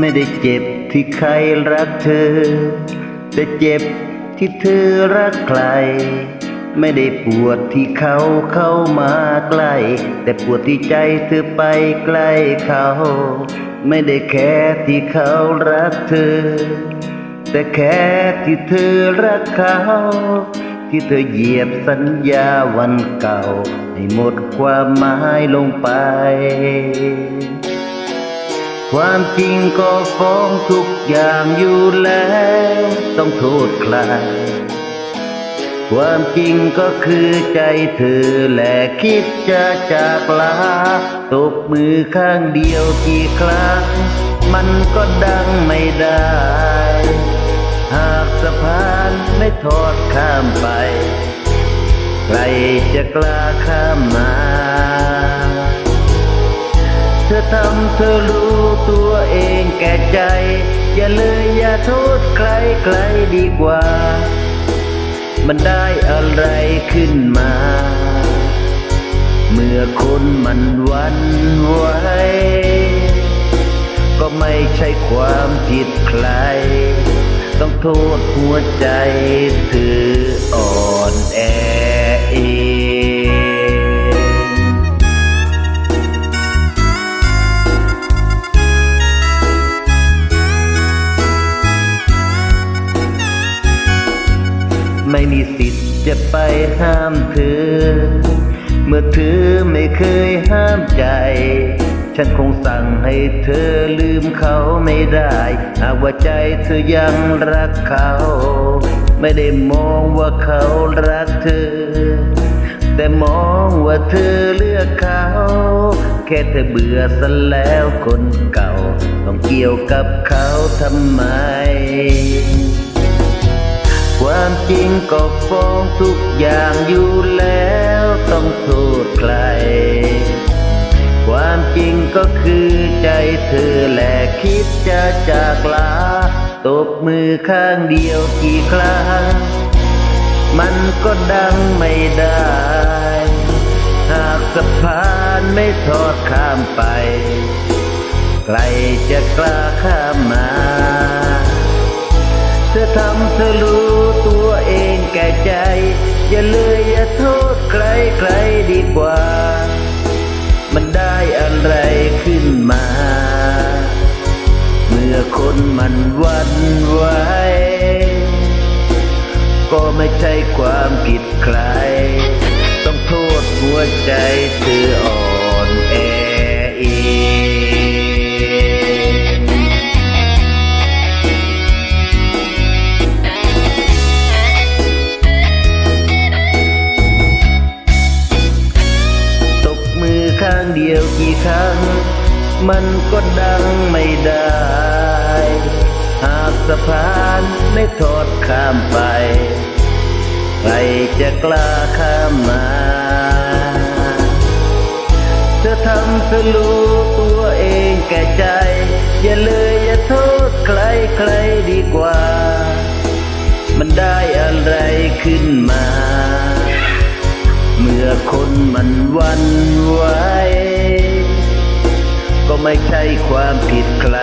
ไม่ได้เจ็บที่ใครรักเธอ แต่เจ็บที่เธอรักใคร ไม่ได้ปวดที่เขาเข้ามาใกล้ แต่ปวดที่ใจเธอไปใกล้เขา ไม่ได้แค่ที่เขารักเธอ แต่แค่ที่เธอรักเขา ที่เธอเหยียบสัญญาวันเก่า ให้หมดความหมายลงไป ความจริงก็ฟ้องทุกอย่างอยู่แล้วต้องโทษใคร ความจริงก็คือใจเธอแหละคิดจะจากลาตบมือข้างเดียวกี่ครั้ง มันก็ดังไม่ได้ หากสะพานไม่ทอดข้ามไป ใครจะกล้าข้ามมา เธอทำเธอรู้ตัวเองแก่ใจ อย่าเลยอย่าโทษใครใครดีกว่า มันได้อะไรขึ้นมา เมื่อคนมันวันไหวก็ไม่ใช่ความผิดใคร ต้องโทษหัวใจเธออ่อนแอเอง ม่มีสิทธิ์จะไปห้ามเธอ เมื่อเธอไม่เคยห้ามใจ ฉันคงสั่งให้เธอลืมเขาไม่ได้ หากว่าใจเธอยังรักเขา ไม่ได้มองว่าเขารักเธอ แต่มองว่าเธอเลือกเขา แค่เธอเบื่อซะแล้วคนเก่า ต้องเกี่ยวกับเขาทำไม ความจริงก็ฟ้องทุกอย่างอยู่แล้วต้องโทษใคร ความจริงก็คือใจเธอแหละคิดจะจากลา ตบมือข้างเดียวกี่ครั้ง มันก็ดังไม่ได้ หากสะพานไม่ทอดข้ามไป ใครจะกล้าข้ามมา ธอทำเธอรู้ตัวเองแก่ใจ อย่าเลยอย่าโทษใครใครดีกว่า มันได้อะไรขึ้นมา เมื่อคนมันวันไหวก็ไม่ใช่ความผิดใคร ต้องโทษหัวใจเธอออน กี่ครั้ง มันก็ดังไม่ได้ หากสะพานไม่ทอดข้ามไป ใครจะกล้าข้ามมา เธอทำเธอรู้ตัวเองแก่ใจ อย่าเลยอย่าโทษใครใครดีกว่า มันได้อะไรขึ้นมาเมื่อคนมันวันไหว ความผิดใคร